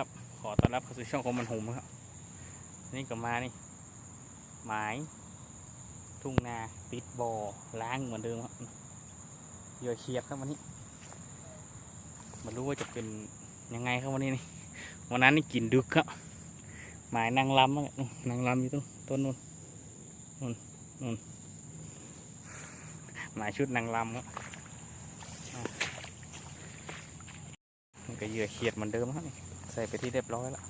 ครับ ขอต้อนรับเข้าสู่ช่องของมันหุมครับ นี่ก็มานี่หมาย ทุ่งนาปิดบ่อล้างเหมือนเดิมครับเหยื่อเขียดครับวันนี้ไมารู้ว่าจะเป็นยังไงครับวันนี้นี่วันนั้นนี่กินดึกครับหมายนางลำนู่นนางลำอยู่ตรงต้นนู้นนู่นนู่นหมายชุดนางลำครับอะมันก็เหยื่อเขียดเหมือนเดิมครับนี่ ใส่ไปที่เรียบร้อยแล้ว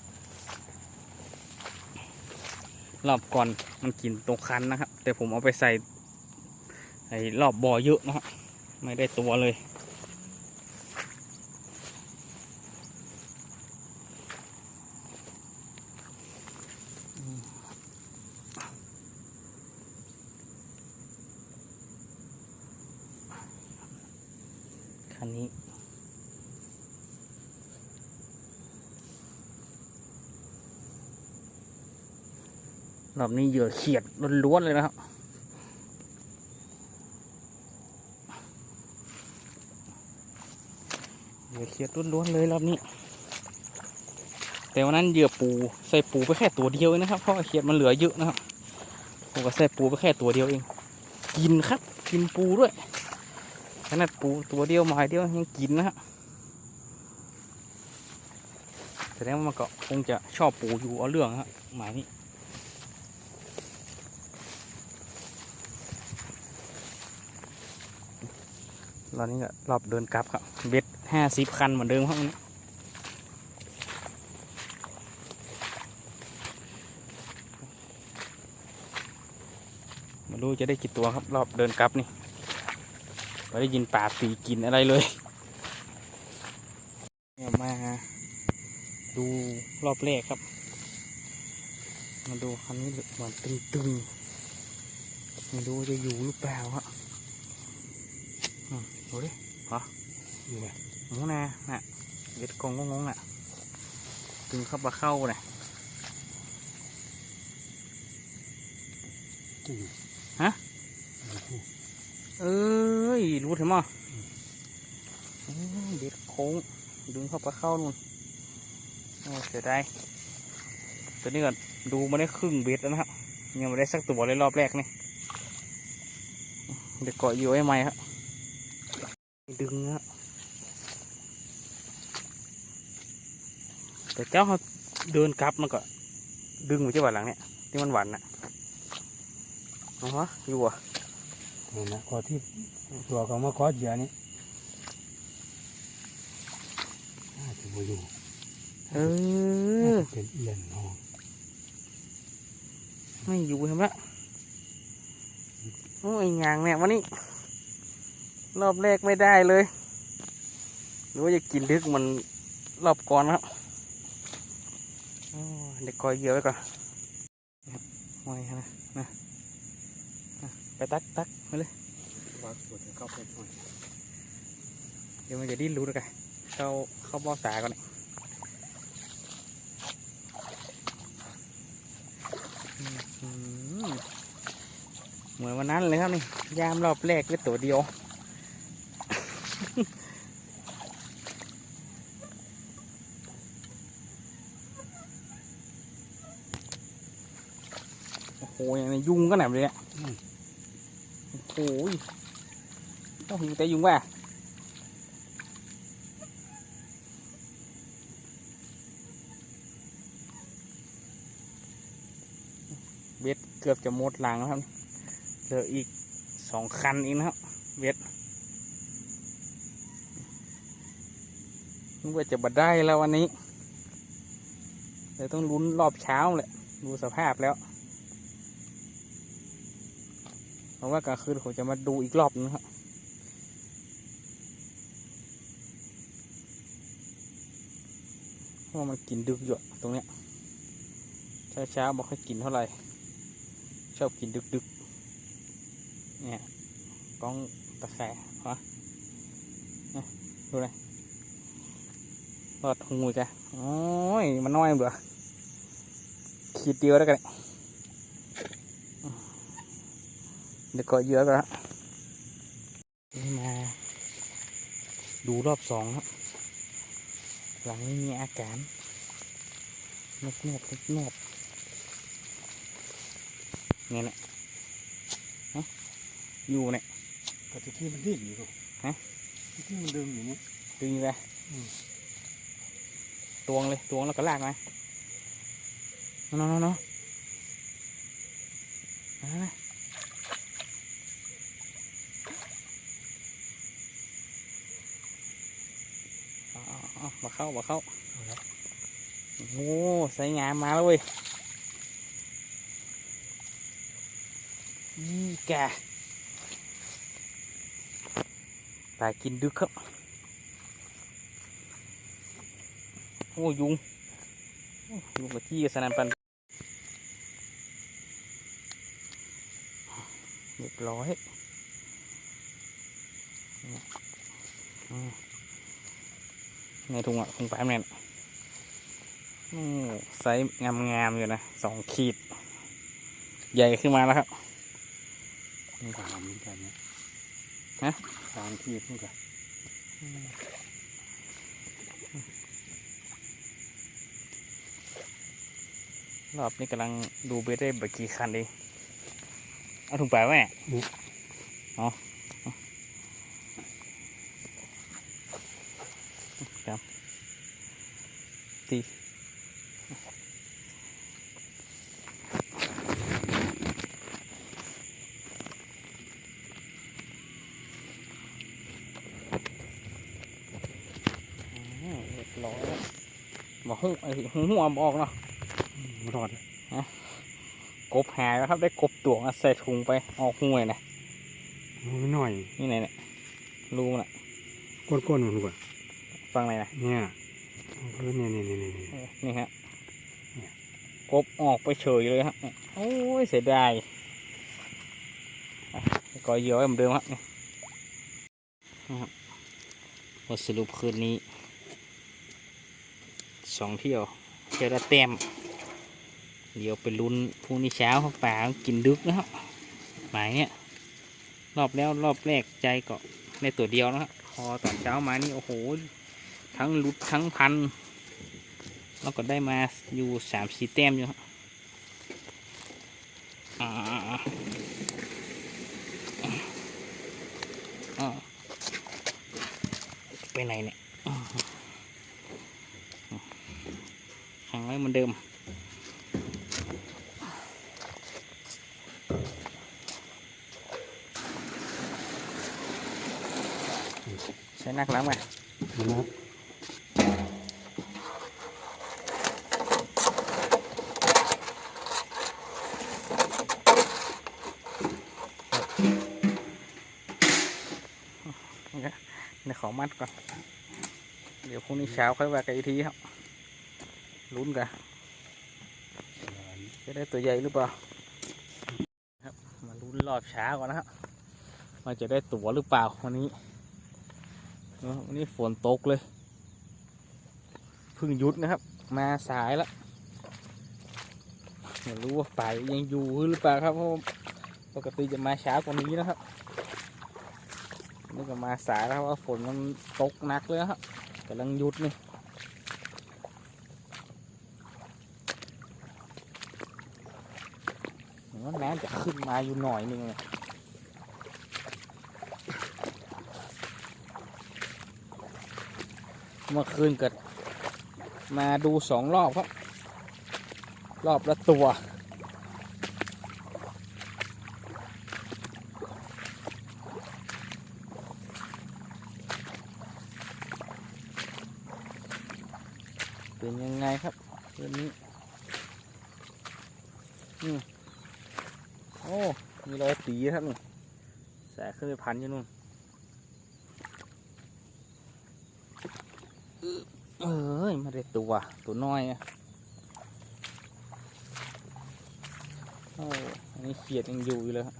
รอบก่อนมันกินตรงคันนะครับ แต่ผมเอาไปใส่ไอ้รอบบ่อเยอะนะครับไม่ได้ตัวเลย คันนี้ รอบนี้เหยื่อเขียดล้วนๆเลยนะครับ เหยื่อเขียดล้วนๆเลยรอบนี้ แต่วันนั้นเหยื่อปูใส่ปูไปแค่ตัวเดียวเองนะครับเพราะเขียดมันเหลือเยอะนะครับผมก็ใส่ปูไปแค่ตัวเดียวเอง กินครับ กินปูด้วยขนาดปูตัวเดียวหมายเดียวยังกินนะครับแสดงว่ามันก็คงจะชอบปูอยู่เอาเรื่องครับหมายนี้ ตอนนี้ก็รอบเดินกลับครับ เบ็ดห้าสิบคันเหมือนเดิมครับวันนี้ไมารู้จะได้กี่ตัวครับ รอบเดินกลับนี่ไม่ได้ยินป่าปีกินอะไรเลยเนี่ยมาดูรอบแรกครับ มาดูคันนี้เหมือนตึงๆ ไม่รู้จะอยู่หรือเปล่าฮะ ดูดิเหรออยู่ไหนหมูนาน่ะเบ็ดกงงงงน่ะตึงเข้าปลาเข้าน่ะจริงฮะเอ้ยรู้ถึงมั้งเบ็ดโค้งดึงเข้าปลาเข้านู่นโอ้เสียดายตัวนี้ก็ดูมาได้ครึ่งเบ็ดแล้วนะครับยังไม่ได้สักตัวเลยรอบแรกนี่เดี๋ยวเกาะอยู่ไอ้ไม้ครับ ดึงอะแต่เจ้าเขาเดินกลับมันก็ ดึงไปที่บ้านหลังเนี่ยที่มันหวันน่ะเอาฮะอยู่อะนี่นะขอที่ตัวก็มาขอเหยื่อนี่น่าจะมาอยู่เอน่าอจะเป็นเอียนเนาะไม่อยู่เห็นไหมโอ้ยยางเนี่ยวันนี้ รอบแรกไม่ได้เลย หรือว่าจะกินดึกมันรอบก่อนนะครับเด็กคอยเยอะไว้ก่อนโอ้ยนะนะไปตักตักมาเลยวาตัวจะเข้าไปหน่อยเดี๋ยวมันจะดิ้นรู้ด้วยกันเข้าเข้าบ่อสาก่อนเนี่ยอื้อหือเหมือนวันนั้นเลยครับนี่ยามรอบแรกเลยตัวเดียว หอย่างนี้ยุงก็หนำเลยเนี่ยโอ้โหต้องหิวแต่ยุงว่ะเบ็ดเกือบจะหมดหลังแล้วครับ เหลืออีกสองคันเองนะครับ เบ็ดนึกว่าจะบัดได้แล้ววันนี้เดี๋ยวต้องลุ้นรอบเช้าแหละ ดูสภาพแล้ว เพราะว่ากลางคืนผมจะมาดูอีกรอบนึงครับเพราะว่ามันกินดึกอยู่ตรงเนี้ยเช้าเช้าๆไม่ค่อยกินเท่าไหร่ ชอบกินดึกๆเนี่ยกล้องตะแคร่ฮะเนี่ยดูเลยรอดหูจ้ะโอ้ย มันน้อยเบื่อขีดเดียวแล้วกันเนี่ย เดี๋ยวก็เยอะกันละนี่มาดูรอบสองครับ หลังนี้มีอาการนกนวบนกนวบเนี่ยนะฮะอยู่เนี่ยแต่ที่มันดิ้นอยู่ลูกฮะที่มันดึงอยู่นี่ดึงไปอืมตวงเลยตวงแล้วก็ลากมาเนาะเนาะเนาะมามาเอาเอา เอามาเข้ามาเข้าเอาละโอ้โหใส่งามมาแล้วเว้ยนี่แกตายกินดึกครับโอ้ยุงโอ้ยุงกับที่สนันปันเรียบร้อยอืม ในถุงอะถุงแป๊บเนี่ยโอ้ไซส์งามๆอยู่นะสองขีด ใหญ่ขึ้นมาแล้วครับมันก็หามเหมือนกันนะฮะสามขีดเหมือนกันรอบนี้กำลังดูไปได้บกี่คันเองเอาถุงแปะไว้เนี่ยอ๋อเอาครับ ตีอืมเรียบร้อยบอกหูไอ้หูหัวบออกเนาะอืมรอดเลยกบหายแล้วครับได้กบตัวมาใส่ถุงไปออกห้วยนะเอาหน่อย นี่ไหนเนี่ยรูน่ะก้นๆมันก่อนฟังไหนนะเนี่ยเออเนี่ยเนี่ยเนี่ยเนี่ยเออนี่ฮะเนี่ยกบออกไปเฉยเลยครับเนี่ยโอ้ยเสียดายอะก่อเหยื่อไว้เหมือนเดิมครับนี่นะครับบทสรุปคืนนี้สองเที่ยวเที่ยวละแต้มเดี๋ยวไปลุ้นพรุ่งนี้เช้าครับป่ากินดึกนะครับหมายเนี่ยรอบแล้วรอบแรกใจก็ในตัวเดียวนะครับพอตอนเช้ามานี่โอ้โห ทั้งลุดทั้งพันแล้วก็ได้มาอยู่สามสี่แต้มอยู่ครับอ่าอ่าไปไหนเนี่ยขังไว้เหมือนเดิมใช้นักล้างมามันนะในขอมัดก่อน เดี๋ยวพรุ่งนี้เช้าค่อยว่ากันอีกทีครับ ลุ้นกัน จะได้ตัวใหญ่หรือเปล่า ครับ มาลุ้นรอบเช้าก่อนนะครับว่าจะได้ตัวหรือเปล่าวันนี้ วันนี้ฝนตกเลยเพิ่งหยุดนะครับ มาสายแล้วไม่รู้ว่าไปยังอยู่หรือเปล่าครับเพราะปกติจะมาเช้ากว่านี้นะครับ นี่ก็มาสายแล้วว่าฝนมันตกหนักเลยครับกำลังหยุดนี่เหมือนว่าน้ำจะขึ้นมาอยู่หน่อยนึงเลยเมื่อคืนเกิดมาดูสองรอบครับ รอบละตัว เป็นยังไงครับคืนนี้นี่โอ้ มีรอยตีครับนี่แสขึ้นไปพันอยู่นู่นเอ้ยมาได้ตัวตัวน้อยอะโอ้อันนี้เขียดยังอยู่อยู่เลยครับ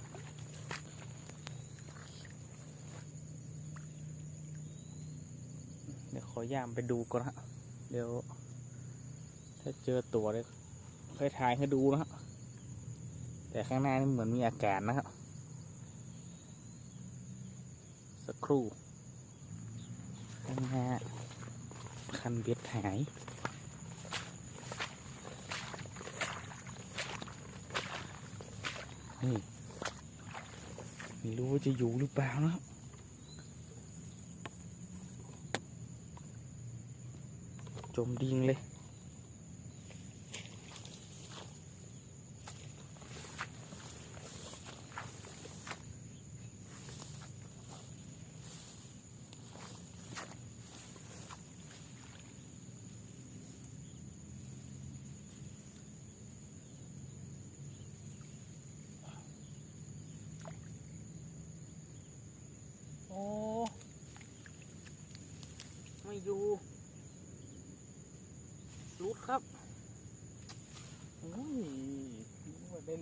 เดี๋ยวขอย่ามไปดูก่อนฮะเดี๋ยว ถ้าเจอตัวเลยค่อยถ่ายให้ดูนะฮะ แต่ข้างหน้านี่เหมือนมีอากาศนะครับ สักครู่ข้างหน้าคันเบียดหายนี่ไม่รู้ว่าจะอยู่หรือเปล่านะจมดิ่งเลย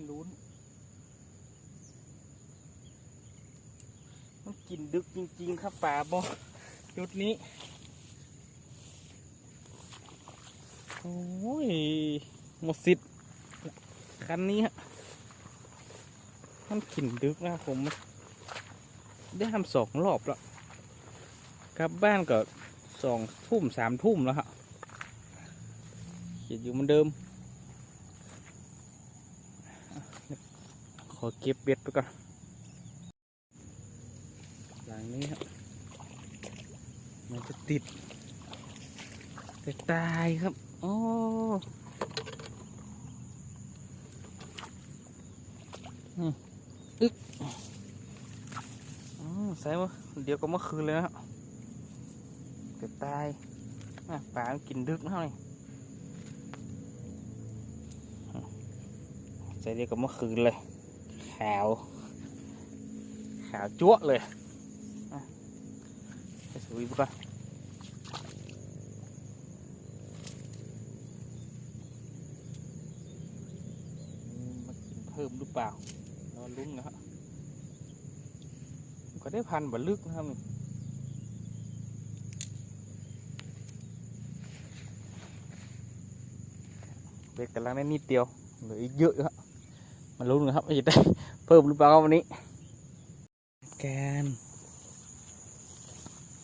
ลุ้น มันกินดึกจริง ๆ ครับป่าบอจุดนี้ โอ้ยหมดสิทธิ์คันนี้ฮะมันกินดึกนะผม ได้ทำสองรอบแล้วกลับบ้านก็สองทุ่มสามทุ่มแล้วครับเขียนอยู่เหมือนเดิม ขอเก็บเบ็ดไปก่อนหลังนี้ครับมันจะติดแต่ตายครับ โอ้อึ๊กอืมใส่มาเดี๋ยวก็เมื่อคืนเลยนะครับเกือบตายอะปลากินดึกเท่าไหร่ใส่เดี๋ยวก็เมื่อคืนเลย ขาว ขาวจั๊วเลยไปสวีไปก่อนมากินเพิ่มหรือเปล่ารอลุ้นนะครับก็ได้พันบลึกนะครับนี่เบ็ดกำลังได้นิดเดียวเหลืออีกเยอะครับ มาลุ้นกันครับว่าจะได้เพิ่มหรือเปล่าครับวันนี้ แกน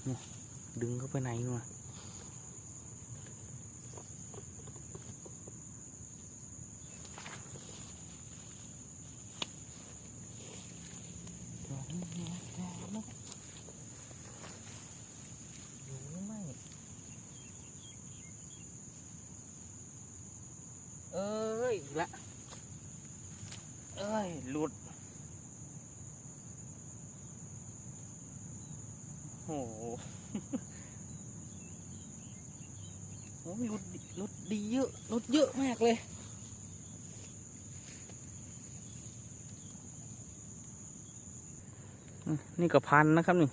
นี่ดึงเข้าไปไหนมาอยู่หรือไม่เอ้ยอีกละ เอ้ยหลุด โอ้โหโอ้ยหลุดดิหลุดดีเยอะหลุดเยอะมากเลย นี่ก็พันนะครับนี่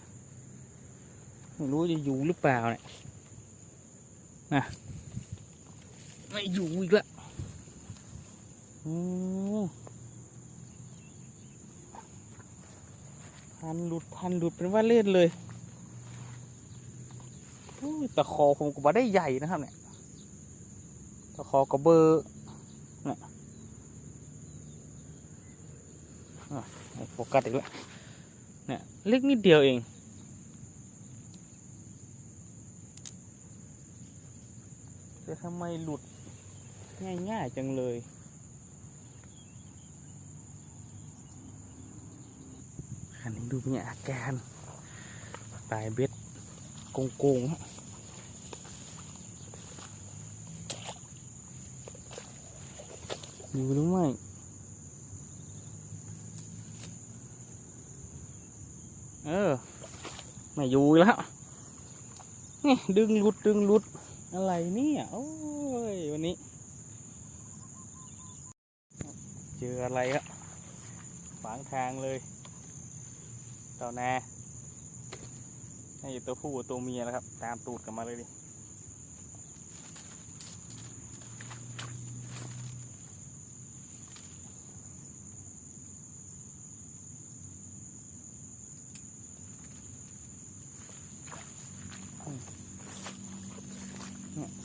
ไม่รู้จะอยู่หรือเปล่าเนี่ยนะไม่อยู่อีกแล้วโอ้ พันหลุดพันหลุดเป็นว่าเล่นเลยโอ้ยตะคอผมก็บ่ได้ใหญ่นะครับเนี่ยตะคอกระเบอร์เนี่ยอะโฟกัสอีกแล้วเนี่ยเล็กนิดเดียวเองแต่ทำไมหลุดง่ายๆจังเลย อันนี้ดูมีอาการตายเบ็ดโกงๆฮะอยู่หรือไม่เออ ไม่อยู่แล้วนี่ดึงลุดดึงลุดอะไรเนี่ยโอ้ยวันนี้ เจออะไรครับขวางทางเลย เต่านาให้ตัวผู้กับตัวเมียแล้วครับ ตามตูดกันมาเลยดิ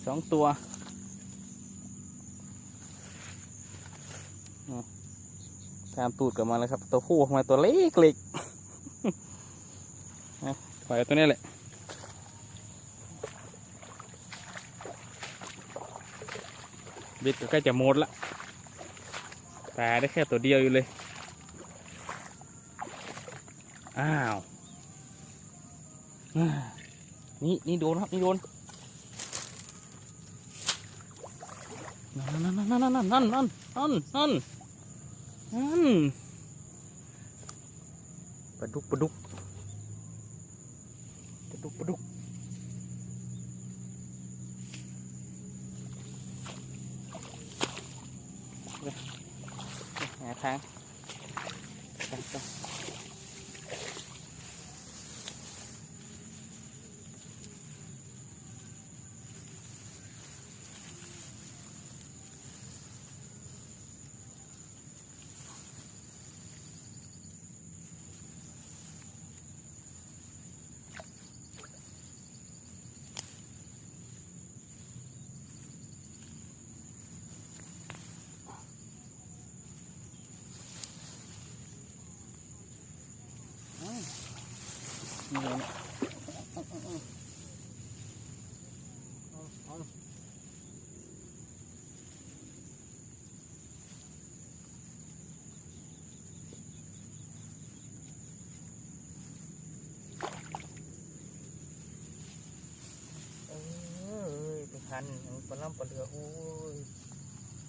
สองตัวตามตูดกลับมาเลยครับ ตัวผู้มาตัวเล็กเล็ก ปล่อยตัวนี้แหละบิดก็ใกล้จะหมดละแต่ได้แค่ตัวเดียวอยู่เลย อ้าว นี่นี่โดนครับ นี่โดน นั่นนั่นนั่นนั่นนั่นนั่นนั่นนั่นนั่นนั่นปลาดุกปลาดุก peduk peduk Nah, nah, nah, nah, นี่เลยเนี่ยเอาเอาเอ้ยไปพันปลาล่ำปลาเรือโอ้ย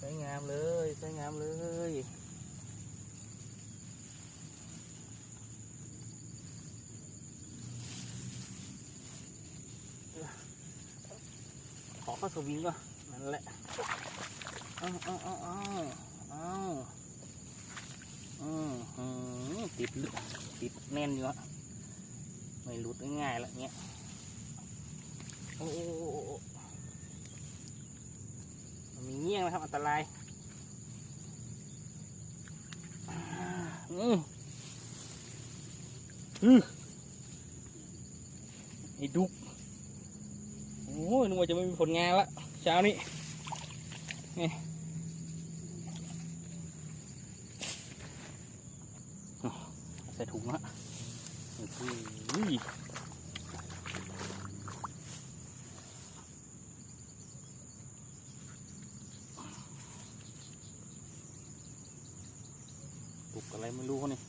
สวยงามเลยสวยงามเลย ขอข้าสวิงก่อนนั่นแหละเอาเอาเอาเอาเอาอืมติดลึกติดแน่นอยู่อะไม่หลุดง่ายๆละเนี้ยโอ้โอ้โอ้โอ้โอ้มันมีเงี้ยงนะครับอันตรายอ่าอืมอือไอ้ดุก อ้ยนึกว่าจะไม่มีผลงานละเช้านี้นี่ใส่ถุงละดุกอะไรไม่รู้เขานี่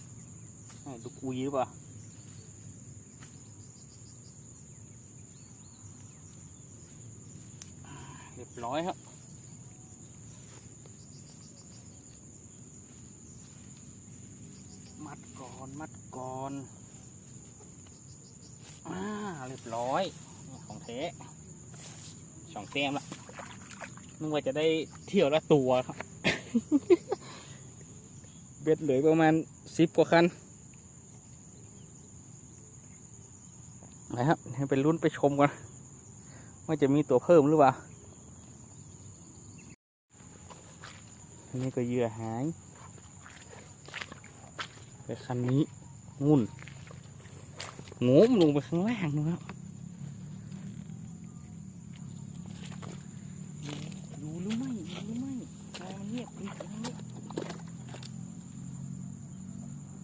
ไอ้ดุกอุยหรือเปล่า้อยครับมัดก่อนมัดก่อนอ่าเรียบร้อยของเทสองเต็มละนึกว่าจะได้เที่ยวละตัวครับ เบ็ดเหลือประมาณสิบกว่าคันนะครับให้ไปลุ้นไปชมกันว่าจะมีตัวเพิ่มหรือเปล่า นนี้ก็เหยื่อหายแต่คันนี้งุ่นโงมลงไปข้างล่างนะครับอยู่หรือไม่อยู่หรือไม่ทำไมมันเงียบปิดอะไรเงีย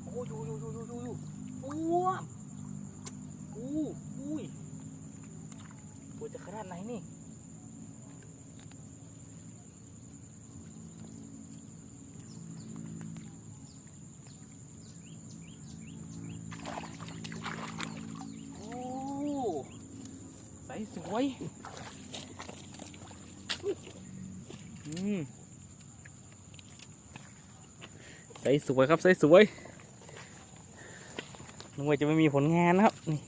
โอ้ยอยู่อยู่อยู่อยู่อยู่อ้วอู้อุ้ยตัวจะขนาดไหนนี่ โอ้ ใสวยใสสวยครับใสสวยนึกว่าจะไม่มีผลงานนะครับ นี่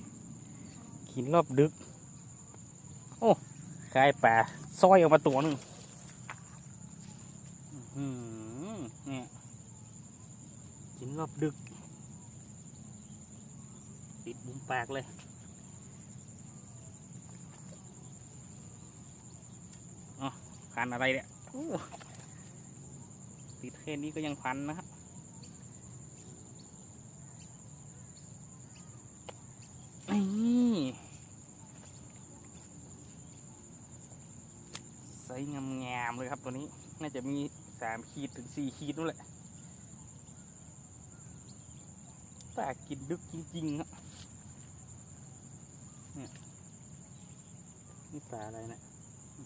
กินรอบดึก โอ้กลายป่าซอยออกมาตัวหนึ่งเนี่ยกินรอบดึก ติดบุ้มปากเลย อ๋อ พันอะไรเนี่ยติดแค่นี้ก็ยังพันนะครับนี่ไซส์งามๆเลยครับตัวนี้ น่าจะมีสามขีดถึงสี่ขีดนู่นแหละปลากินดึกจริงๆครับนี่ปลาอะไรเนะ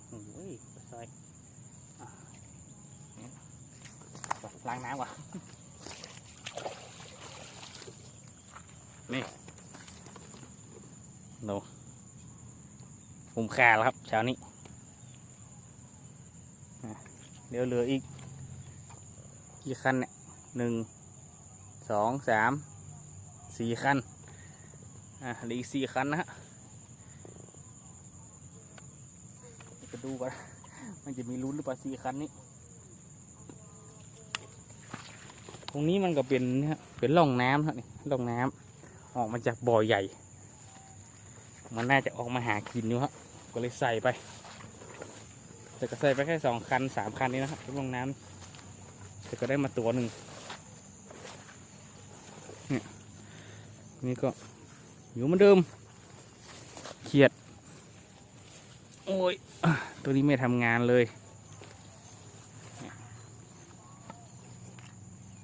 โอ้โหปลาซอยอะเนี่ย ล้างน้ำก่อนนี่ดูผมค่าแล้วครับเช้านี้ เดี๋ยวเหลืออีกกี่คันเนี่ยหนึ่งสองสามสี่คัน อะเหลืออีกสี่คันนะฮะเดี๋ยวไปดูก่อนมันจะมีลุ้นหรือเปล่าสี่คันนี้ ตรงนี้มันก็เป็นเนี่ยเป็นร่องน้ำครับนี่ร่องน้ำออกมาจากบ่อใหญ่ มันน่าจะออกมาหากินอยู่ครับก็เลยใส่ไป แต่ก็ใส่ไปแค่สองคันสามคันนี้นะครับร่องน้ำแต่ก็ได้มาตัวหนึ่งเนี่ยนี่ก็อยู่เหมือนเดิมเขียด โอ้ย ตัวนี้ไม่ทำงานเลย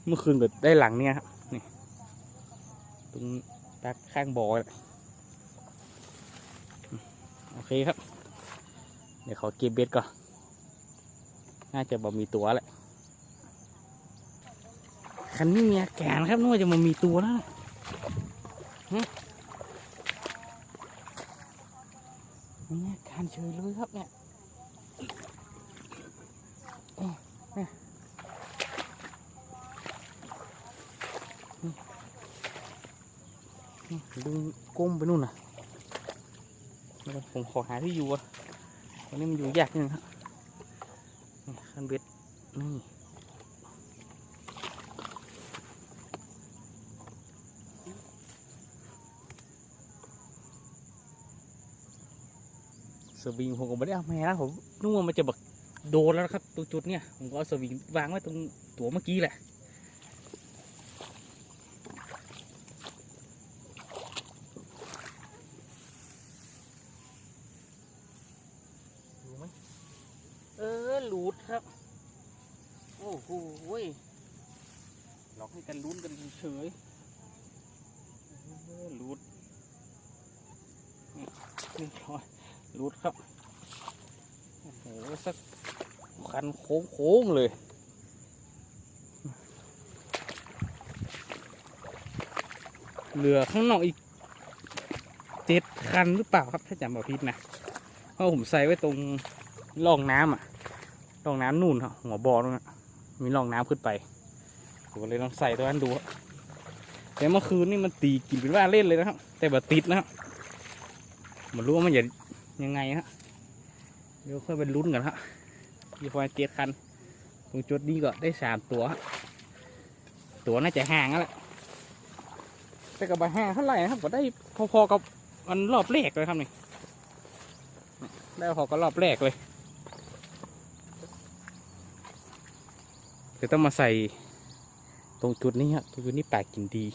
เมื่อคืนก็ได้หลังเนี่ยครับนี่ตรงตักข้างบ่อลยโอเคครับ เดี๋ยวขอเก็บเบ็ดก่อน น่าจะบ่มีตัวแหละคันนี้มีอาการครับนึกว่าจะมามีตัวแล้วฮะมีอาการเฉยเลยครับเนี่ยเอ๊ะเนี่ย ดึงก้มไปนู่นน่ะผมขอหาที่อยู่อะตอนนี้มันอยู่ยากนิดนึงครับคันเบ็ดนี่สวิงผมก็ไม่ได้เอามานะผมนึกว่ามันจะแบบโดนแล้วครับตรงจุดเนี้ยผมก็เอาสวิงวางไว้ตรงตัวเมื่อกี้แหละ รู้ไหมเออหลุดครับ โอ้โหยหลอ กันลุ้นกันเฉยๆเออหลุดนี่ร้อยหลุดครับ โอ้โห สักคันโค้งๆเลยเหลือข้างนอกอีกเจ็ดคันหรือเปล่าครับถ้าจำไม่ผิดนะเพราะผมใส่ไว้ตรงร่องน้ำอะร่องน้ำนู่นครับหัวบ่อตรงนั้นมีร่องน้ำขึ้นไป ผมก็เลยต้องใส่ตัวนั้นดูครับแต่เมื่อคืนนี่มันตีกินเป็นว่าเล่นเลยนะครับ แต่แบบติดนะครับมันรู้ว่ามันจะยังไงฮะเดี๋ยวค่อยไปลุ้นกันฮะมีพอเจ็ดคันตรงจุดนี้ก็ได้สามตัว ตัวน่าจะห่างแล้วแต่กับใบห่างเท่าไหร่นะครับก็ได้พอๆกับมันรอบแรกเลยครับนี่ได้พอก็รอบแรกเลยเดี๋ยวต้องมาใส่ ตรงจุดนี้ครับตรงจุดนี้ป่ากินดี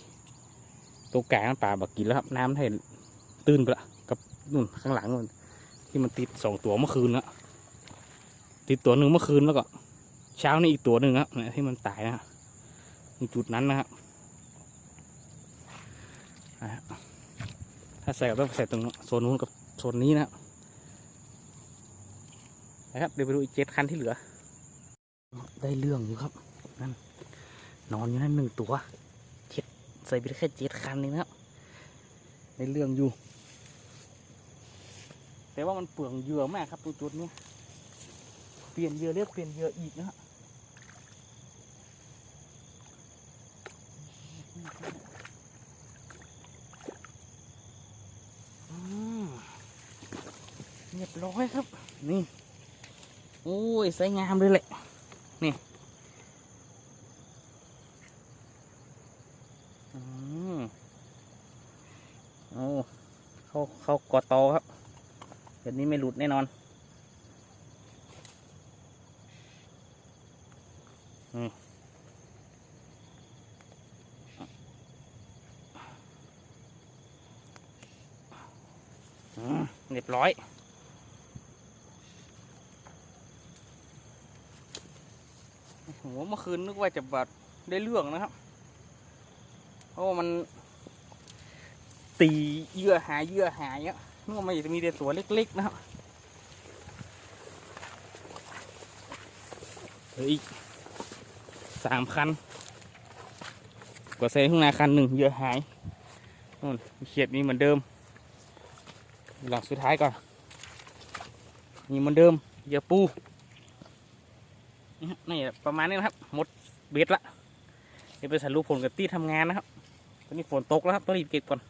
ตรงกลางป่าบักกินแล้วครับ น้ำให้ตื้นไปละกับนู่นข้างหลังนู่นที่มันติดสองตัวเมื่อคืนละติดตัวหนึ่งเมื่อคืนแล้วก็ เช้านี้อีกตัวหนึ่งครับเนี่ยที่มันตายนะฮะตรงจุดนั้นนะครับอะถ้าใส่ก็ต้องใส่ตรงโซนนู้นกับโซนนี้นะครับนะครับเดี๋ยวไปดูอีกเจ็ดคันที่เหลือ ได้เรื่องอยู่ครับนั่น นอนอยู่นั่นหนึ่งตัวเจ็ดใส่ไปแค่เจ็ดคันเองนะครับได้เรื่องอยู่ แต่ว่ามันเปลืองเยื่อมากครับตรงจุดนี้เปลี่ยนเยื่อเรียกเปลี่ยนเยื่ออีกนะฮะเรียบร้อยครับ นี่ โอ้ยใสงามเลยแหละ นี่อืมโอ้ เขาเขากอตอครับแบบนี้ไม่หลุดแน่นอนเรียบร้อย โห เมื่อคืนนึกว่าจะแบบได้เรื่องนะครับ เพราะว่ามัน ตีเหยื่อหายเหยื่อหาเนี้ยนึกว่ามันจะมีแต่ตัวเล็กๆนะครับเหลืออีกสามคันกว่าเซนข้างในคันหนึ่งเหยื่อหายนู่นเขียดมีเหมือนเดิมหลังสุดท้ายก่อนมีเหมือนเดิมเหยื่อปูนี่ประมาณนี้นะครับ หมดเบ็ดละเดี๋ยวไปสรุปผลกับตี้ทำงานนะครับตอนนี้ฝนตกแล้วครับต้องรีบเก็บก่อน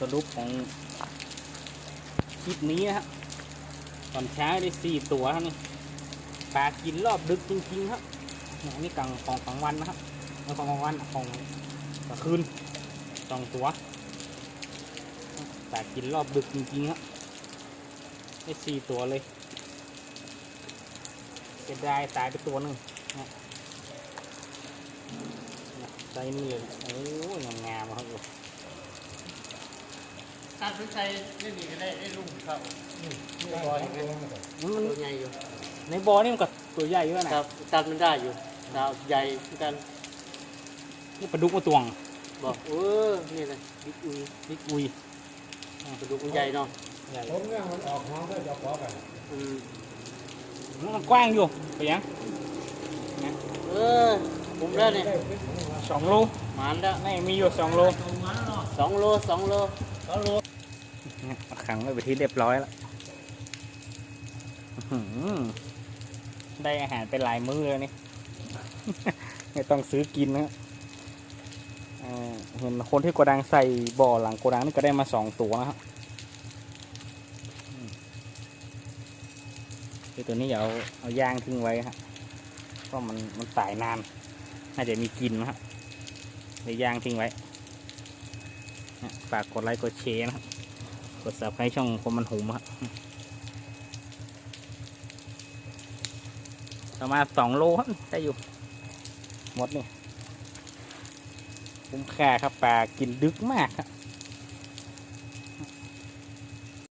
สรุปของคลิปนี้นะครับ ตอนเช้าได้สี่ตัวครับนี่ปลากินรอบดึกจริงๆครับอันนี้กลางของกลางวันนะครับไม่ของกลางวันของกลางคืนสองตัวปลากินรอบดึกจริงๆครับได้สี่ตัวเลยเสียดายตายไปตัวหนึ่งนะนะใส่นี่เลยโอ้ยงามๆครับ ตัดสินใจไม่มีก็ได้ได้ลุงครับนี่บ่อยนี่มันตัวใหญ่อยู่ในบ่อนี่มันก็ตัวใหญ่เยอะนะครับตัดมันได้อยู่ดาวใหญ่เหมือนกันนี่ปลาดุกมาตวงบอกเออนี่นะบิ๊กอุยบิ๊กอุยกระดูกมันใหญ่เนาะใหญ่ผมเนี่ยมันออกห้องเพื่อจะขอกันอืมมันกว้างอยู่ไปยังเออผมแล้วเนี่ยสองโลหมานแล้วนี่มีอยู่สองโลสองโลสองโลเนี่ย เอาขังไว้ไปที่เรียบร้อยแล้วได้อาหารไปหลายมื้อเลยนี่ไม่ต้องซื้อกินนะเอ่อเห็นคนที่โกดังใส่บ่อหลังโกดังนี่ก็ได้มาสองตัวนะครับคือตัวนี้อย่าเอาเอาย่างทิ้งไว้ครับเพราะมันมันตายนาน น่าจะมีกินนะครับเดี๋ยวย่างทิ้งไว้ฝากกดไลค์กดแชร์นะครับ กดซับให้ช่องคมมันหุมครับประมาณสองโลครับได้อยู่ หมดนี่ คุ้มค่าครับปลากินดึกมากครับ